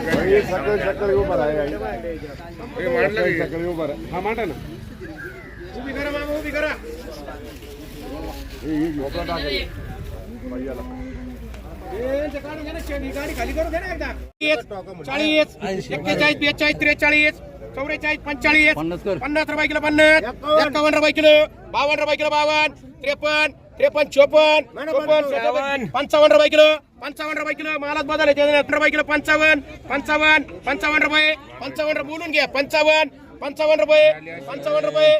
सकाळी सकाळी सकाळी हा मांडा ना उभी करा उभी करा चाळीस एक्केचाळीस बेचाळीस त्रेचाळीस चौवेचाळीस पंचाळीस पन्नास रुपये किलो पन्नास एकावन्न रुपये किलो बावन्न रुपये किलो बावन्न त्रेपन्न त्रेपन्न चोपन्न चोपन्न पंचावन्न रुपये किलो. पंचावन्न रुपये किलो मालात बदल आहे. रुपये किलो पंचावन्न पंचावन्न पंचावन्न रुपये पंचावन्न बोलून घ्या. पंचावन्न पंचावन्न रुपये पंचावन्न रुपये.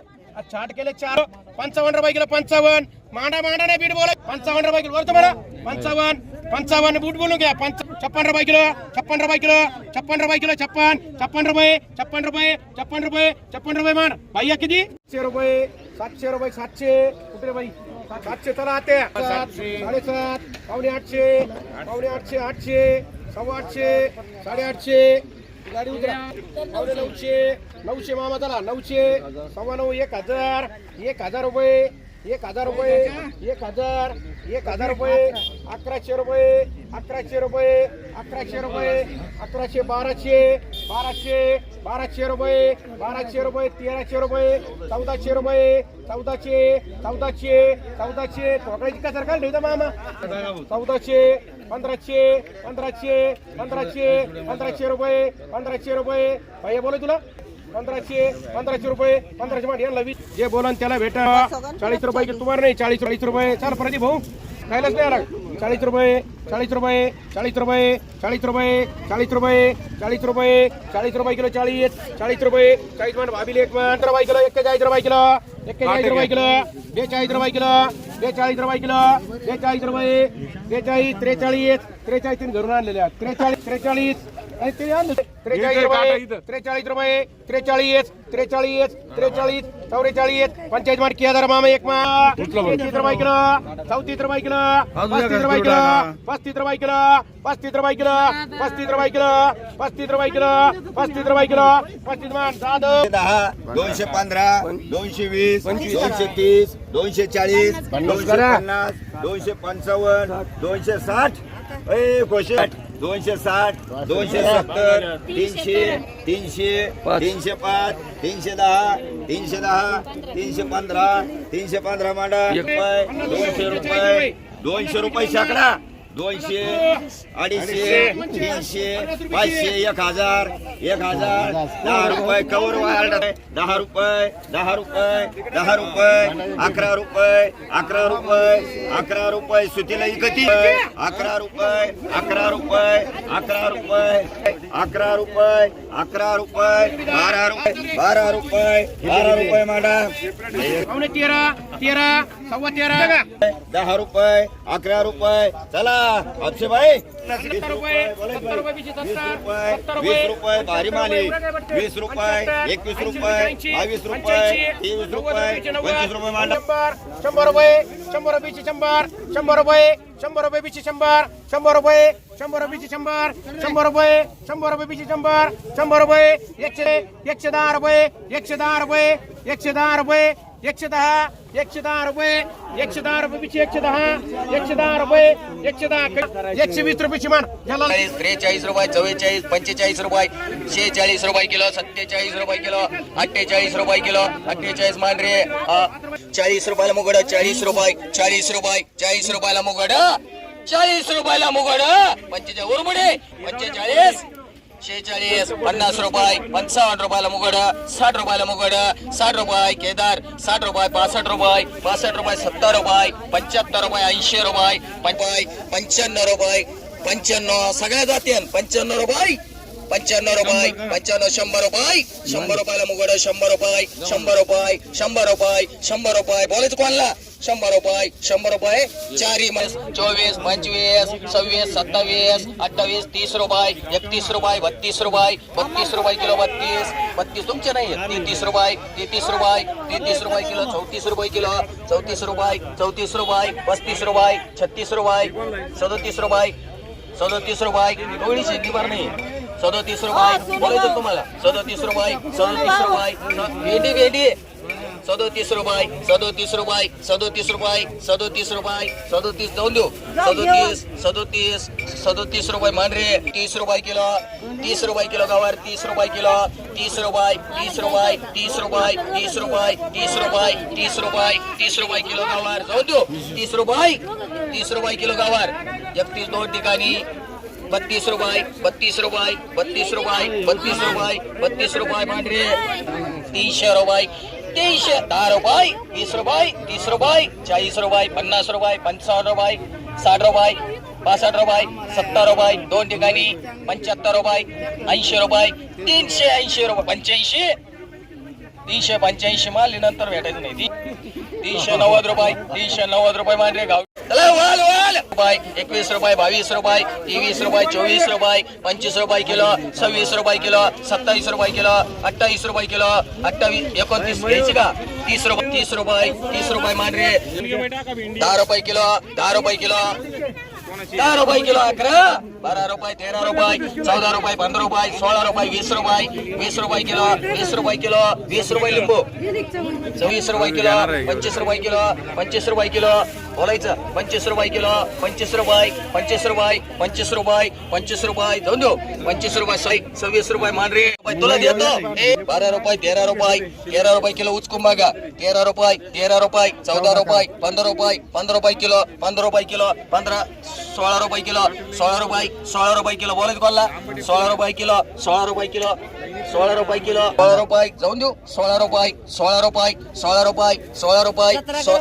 चाट केले चार. पंचावन्न रुपये किलो पंचावन्न. मांडा मांडा नाही बीट बोला. पंचावन्न रुपये किलो. वरतो मला पंचावन्न पंचावन्न बूट बोलून घ्या. पंच छप्पन रुपये किलो छप्पन रुपये किलो छप्पन रुपये किलो छप्पन छप्पन रुपये छप्पन रुपये छप्पन रुपये छप्पन रुपये मान भैया किती? सातशे रुपये सातशे रुपये सातशे. कुठे रे बाई सातशे चला आते साडेसात पावणे आठशे पावणे आठशे आठशे सव्वा आठशे साडेआठशे गाडी उतरा. पावणे नऊशे नऊशे मामा चला. नऊशे सव्वा नऊ एक हजार एक हजार रुपये एक हजार रुपये एक हजार एक हजार रुपये अकराशे रुपये अकराशे रुपये अकराशे रुपये अकराशे बाराशे बाराशे बाराशे रुपये बाराशे रुपये तेराशे रुपये चौदाशे रुपये चौदाशे चौदाशे चौदाशे. ठोकळ्याची का सरकार ठेवता मामा. चौदाशे पंधराशे पंधराशे पंधराशे पंधराशे रुपये पंधराशे रुपये. भैया बोला तुला? पंधराशे पंधराशे रुपये पंधराशे माठ यांना वीस. जे बोला त्याला भेटा. चाळीस रुपये की तुम्हाला नाही चाळीस चाळीस रुपये. चाल प्रदीप भाऊ. खायलाच नाही आला. चाळीस रुपये चाळीस रुपये चाळीस रुपये चाळीस रुपये चाळीस रुपये चाळीस रुपये चाळीस रुपये किलो चाळीस चाळीस रुपये. चाळीस मान भाभी एक मान रुपये किलो एक्केचाळीस रुपये किलो. एक्केचाळीस रुपये किलो. बेचाळीस रुपये किलो. बेचाळीस रुपये किलो. बेचाळीस रुपये. बेचाळीस त्रेचाळीस त्रेचाळीस तीन घरून आणलेले त्रेचाळीस त्रेचाळीस. आणि ते आणले. त्रेचाळीस रुपये त्रेचाळीस रुपये त्रेचाळीस त्रेचाळीस त्रेचाळीस चौवेचाळीस पंचायत मार की हजार मामा एक मा. रुपये किलो चौतीस रुपये किलो पस्तीस रुपये किलो पस्तीस रुपये किलो पस्तीस रुपये किलो पस्तीस रुपये किलो पस्तीस रुपये किलो पस्तीस रुपये किलो पस्तीस मान साधं दहा दोनशे पंधरा दोनशे वीस दोनशे तीस दोनशे चाळीस दोनशे पन्नास दोनशे पंचावन्न दोनशे साठ. ए कोशे. दोनशे साठ दोनशे सत्तर तीनशे तीनशे तीनशे पाच तीनशे दहा तीनशे दहा तीनशे पंधरा तीनशे पंधरा मांडा रुपये दोनशे रुपये दोनशे रुपये शाकडा. दोनशे अडीचशे तीनशे पाचशे एक हजार एक हजार. दहा रुपये कवर वाढ. दहा रुपये दहा रुपये दहा रुपये अकरा रुपये अकरा रुपये अकरा रुपये. सुतीला इकती अकरा रुपये अकरा रुपये अकरा रुपये अकरा रुपये अकरा रुपये बारा रुपये बारा रुपये बारा रुपये मांडा पावणे तेरा तेरा सव्वा तेरा. दहा रुपये अकरा रुपये. चला. अक्षय भाई वीस रुपये भारी माली वीस रुपये एकवीस रुपये बावीस रुपये तेवीस रुपये पंचवीस रुपये मांडा शंभर रुपये शंभर रुपयाची शंभर शंभर रुपये शंभर रुपये बिची शंभर शंभर रुपये शंभर रुपयाची शंभर शंभर रुपये शंभर रुपये बिची शंभर शंभर रुपये एकशे एकशे दहा रुपये एकशे दहा रुपये एकशे दहा रुपये एकशे दहा एकशे दहा रुपये एकशे दहा रुपये एकशे दहा एकशे दहा रुपये एकशे दहा एकशे वीस रुपयाची मान त्रेचाळीस रुपये चव्वेचाळीस पंचेचाळीस रुपये शेहेचाळीस रुपये किलो सत्तेचाळीस रुपये किलो अठ्ठेचाळीस रुपये किलो अठ्ठेचाळीस मान रे चाळीस रुपयाला मुगड चाळीस रुपये चाळीस रुपये चाळीस रुपयाला मुगड चाळीस रुपयाला मुगड पंचेचाळीस उरमुडे पंचेचाळीस शेहेचाळीस पन्नास रुपये पंचावन्न रुपयाला मुगड साठ रुपयाला मुगड साठ रुपये केदार साठ रुपये पासष्ट रुपये पासष्ट रुपये सत्तर रुपये पंच्याहत्तर रुपये ऐंशी रुपये पंचाय पंच्याण्णव रुपये पंच्याण्णव सगळ्या जाती पंच्याण्णव रुपये पंच्याण्णव रुपये पंच्याण्णव शंभर रुपये शंभर रुपयाला मुगड शंभर रुपये शंभर रुपये शंभर रुपये शंभर रुपये. बोलायचं कोणाला? शंभर रुपये शंभर रुपये चारी चोवीस पंचवीस सव्वीस सत्तावीस अठ्ठावीस तीस रुपये एकतीस रुपये बत्तीस रुपये बत्तीस रुपये किलो बत्तीस बत्तीस तुमचे नाही तेहतीस रुपये तेहतीस रुपये तेहतीस रुपये किलो चौतीस रुपये किलो चौतीस रुपये चौतीस रुपये पस्तीस रुपये छत्तीस रुपये सदोतीस रुपये सदोतीस रुपये एवढी शेती नाही. सदोतीस रुपये बोलायचं तुम्हाला? सदोतीस रुपये सदतीस रुपये भेंडी भेंडी सदोतीस रुपये सदोतीस रुपये सदोतीस रुपये सदोतीस रुपये सदोतीस जाऊन देऊ. सदोतीस सदोतीस सदोतीस रुपये मान रे तीस रुपये किलो तीस रुपये किलो गवार तीस रुपये किलो तीस रुपये तीस रुपये तीस रुपये तीस रुपये तीस रुपये तीस रुपये तीस रुपये किलो गवार. जाऊन देऊ. तीस रुपये तीस रुपये किलो गवार. एकतीस दोन ठिकाणी. बत्तीस रुपये बत्तीस रुपये बत्तीस रुपये बत्तीस रुपये बत्तीस रुपये मांडरे तीनशे रुपये. तीनशे दहा रुपये वीस रुपये तीस रुपये चाळीस रुपये पन्नास रुपये पंचावन्न रुपये साठ रुपये पासष्ट रुपये सत्तर रुपये दोन ठिकाणी पंच्याहत्तर रुपये ऐंशी रुपये तीनशे ऐंशी रुपये पंच्याऐंशी तीनशे पंच्याऐंशी माल नंतर भेटायचं नाही. तीनशे नव्वद रुपये तीनशे नव्वद रुपये मांडरे गाव. चला वाल वाल. रुपये एकवीस रुपये बावीस रुपये तेवीस रुपये चोवीस रुपये पंचवीस रुपये किलो सव्वीस रुपये किलो सत्तावीस रुपये किलो अठ्ठावीस रुपये किलो अठ्ठावीस एकोणतीस घ्यायची का? तीस रुपये तीस रुपये तीस रुपये मांडरे. दहा रुपये किलो दहा रुपये किलो. दहा रुपये किलो अकरा बारा रुपये तेरा रुपये चौदा रुपये पंधरा रुपये सोळा रुपये वीस रुपये वीस रुपये किलो वीस रुपये किलो वीस रुपये लिंबू. चोवीस रुपये किलो पंचवीस रुपये किलो पंचवीस रुपये किलो बोलायचं. पंचवीस रुपये किलो पंचवीस रुपये पंचवीस रुपये पंचवीस रुपये पंचवीस रुपये जाऊन देऊ. पंचवीस रुपये साई सव्वीस रुपये मानरे तुला देतो. बारा रुपये तेरा रुपये तेरा रुपये किलो उचकून बघा. तेरा रुपये तेरा रुपये चौदा रुपये पंधरा रुपये पंधरा रुपये किलो पंधरा रुपये किलो पंधरा सोळा रुपये किलो सोळा रुपये सोळा रुपये किलो बोलत कोणला? सोळा रुपये किलो सोळा रुपये किलो सोळा रुपये किलो सोळा रुपये जाऊन देऊ. सोळा रुपये सोळा रुपये सोळा रुपये सोळा रुपये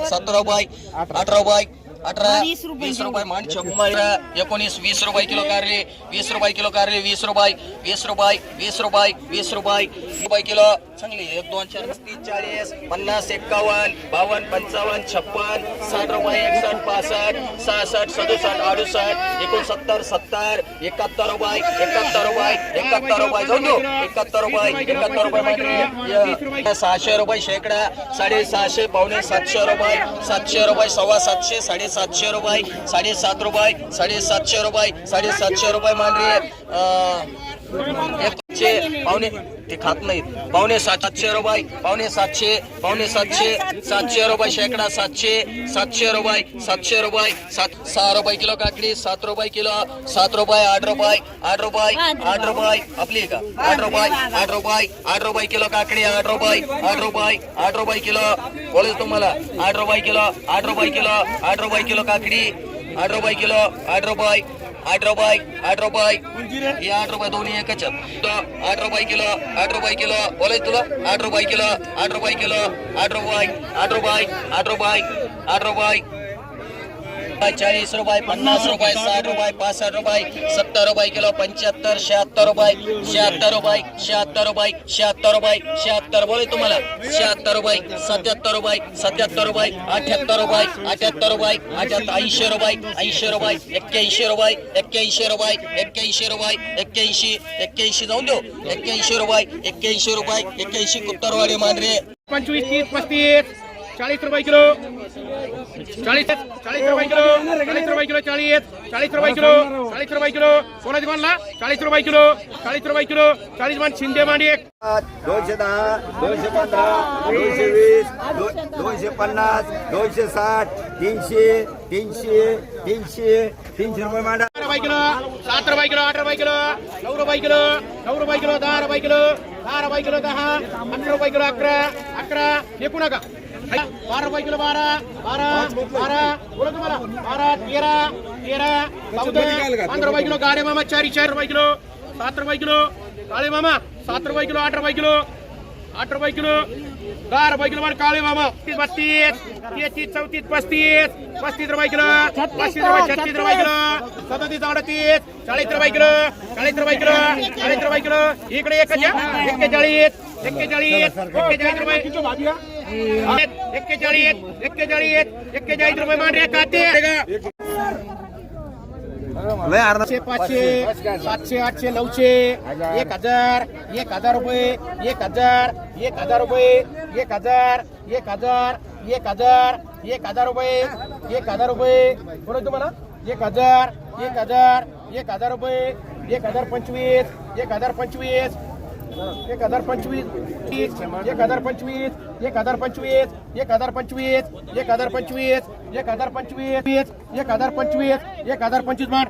सतरा रुपये अठरा रुपये अठरा वीस रुपये मान छप्पन एकोणीस वीस रुपये किलो कारले वीस रुपये किलो कारले वीस रुपये वीस रुपये वीस रुपये वीस रुपये रुपये किलो. चांगली एक दोन चार तीस चाळीस पन्नास एक्कावन्न बावन्न पंचावन्न छप्पन साठ रुपये एकसष्ट पासष्ट सहासष्ट सदुसष्ट अडुसष्ट एकोणसत्तर सत्तर एकाहत्तर रुपये एकाहत्तर रुपये एकाहत्तर रुपये. जाऊन देऊ एकाहत्तर रुपये एकाहत्तर रुपये सहाशे रुपये शेकडा साडेसहाशे पावणे सातशे रुपये सातशे रुपये सव्वा सातशे साडेसातशे रुपये साडेसात रुपये साडेसातशे रुपये साडेसातशे रुपये मांडरे एक पावणे ते खात नाहीत. पावणे सातशे रुपये पावणे सातशे पावणे सातशे सातशे रुपये शेकडा सातशे सातशे रुपये सातशे रुपये सात सहा रुपये किलो काकडी सात रुपये किलो सात रुपये आठ रुपये आठ रुपये आठ रुपये आपली का? आठ रुपये आठ रुपये आठ रुपये किलो काकडी आठ रुपये आठ रुपये आठ रुपये किलो बोलेल तुम्हाला आठ रुपये किलो आठ रुपये किलो आठ रुपये किलो काकडी आठ रुपये किलो आठ रुपये आठ रुपये आठ रुपये हे आठ रुपये दोन्ही एकच आहेत. तो आठ रुपये किलो आठ रुपये किलो. बोलायचं तुला? आठ रुपये किलो आठ रुपये किलो. आठ रुपये आठ रुपये आठ रुपये आठ रुपये चाळीस रुपये पन्नास रुपये साठ रुपये पासष्ट रुपये सत्तर रुपये किलो पंच्याहत्तर शहात्तर रुपये शहात्तर रुपये शहात्तर रुपये शहात्तर रुपये शहात्तर बोले तुम्हाला. शहात्तर रुपये सत्याहत्तर रुपये सत्याहत्तर रुपये अठ्याहत्तर रुपये अठ्याहत्तर रुपये अठ्याहत्तर ऐंशी रुपये ऐंशी रुपये एक्क्याऐंशी रुपये एक्क्याऐंशी रुपये एक्क्याऐंशी रुपये एक्क्याऐंशी एक्क्याऐंशी जाऊन देऊ. एक्क्याऐंशी रुपये एक्क्याऐंशी रुपये एक्क्याऐंशी कुत्तरवाडी मांडरे. पंचवीस तीस पस्तीस चाळीस रुपये किलो. चाळीस चाळीस रुपये किलो. चाळीस रुपये किलो चाळीस चाळीस रुपये किलो. चाळीस रुपये किलो. कोणाची मानला चाळीस रुपये किलो. चाळीस रुपये किलो. चाळीस मान शिंदे मांडी एक. दोनशे दहा दोनशे पंधरा दोनशे वीस दोनशे पन्नास दोनशे साठ तीनशे तीनशे तीनशे तीनशे रुपये मांडा. रुपये किलो सात रुपये किलो आठ रुपये किलो नऊ रुपये किलो नऊ रुपये किलो दहा रुपये किलो दहा रुपये किलो दहा अकरा रुपये किलो अकरा अकरा एकू नका. बारा रुपये किलो बारा बारा बारा बोला तुम्हाला बारा तेरा तेरा चौदा पंधरा रुपये किलो गाडे मामा चारी चार रुपये किलो सात रुपये किलो काळे मामा सात रुपये किलो काळे मामा. बत्तीस तेहतीस चौतीस पस्तीस. पस्तीस रुपये किलो. पस्तीस रुपये छत्तीस रुपये किलो. सदतीस अडतीस चाळीस रुपये किलो. चाळीस रुपये किलो. चाळीस रुपये किलो. इकडे एकच आहे. एक्केचाळीस एक्केचाळीस एक्केचाळीस रुपये. एक्केचाळीस एक्केचाळीस एक्केचाळीस रुपये मान रे काते पाचशे पाचशे सातशे आठशे नऊशे एक हजार एक हजार रुपये एक हजार एक हजार रुपये एक हजार एक हजार एक हजार एक हजार रुपये एक हजार रुपये बरोबर तुम्हाला एक हजार एक हजार एक हजार रुपये एक हजार पंचवीस एक हजार पंचवीस एक हजार पंचवीस तीस, एक हजार पंचवीस एक हजार पंचवीस एक हजार पंचवीस एक हजार पंचवीस एक हजार पंचवीस एक हजार पंचवीस एक हजार पंचवीस मान